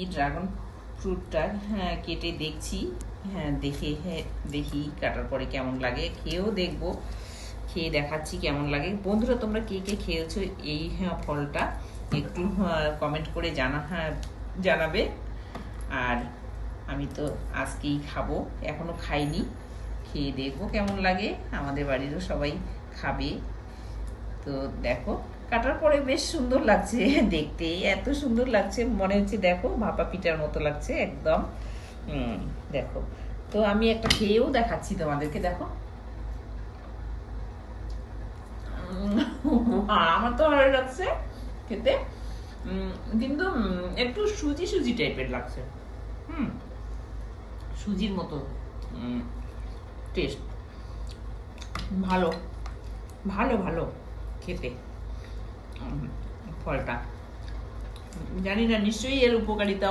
এই ড্রাগন ফ্রুটটা হ্যাঁ কেটে দেখছি। হ্যাঁ দেখে হ্যাঁ দেখি কাটার পরে কেমন লাগে। খেয়েও দেখব। খেয়ে দেখাচ্ছি কেমন লাগে। বন্ধুরা, তোমরা কে কে খেয়েছো এই হ্যাঁ ফলটা একটু কমেন্ট করে জানা হ্যাঁ জানাবে। আর আমি তো আজকেই খাব। এখনও খাইনি। খেয়ে দেখব কেমন লাগে। আমাদের বাড়িরও সবাই খাবে। তো দেখো, কাটার পরে বেশ সুন্দর লাগছে দেখতে। এত সুন্দর লাগছে, মনে হচ্ছে দেখো, ভাপা পিঠার মতো লাগছে একদম। দেখো। তো আমি একটা খেয়েও দেখাচ্ছি তোমাদেরকে, দেখো। আমার তো ভালো লাগছে খেতে। কিন্তু একটু সুজি সুজি টাইপের লাগছে। হুম, সুজির মতো টেস্ট ভালো ভালো ভালো। খেতে। ফলটা। জানি না নিশ্চয়ই এর উপকারিতা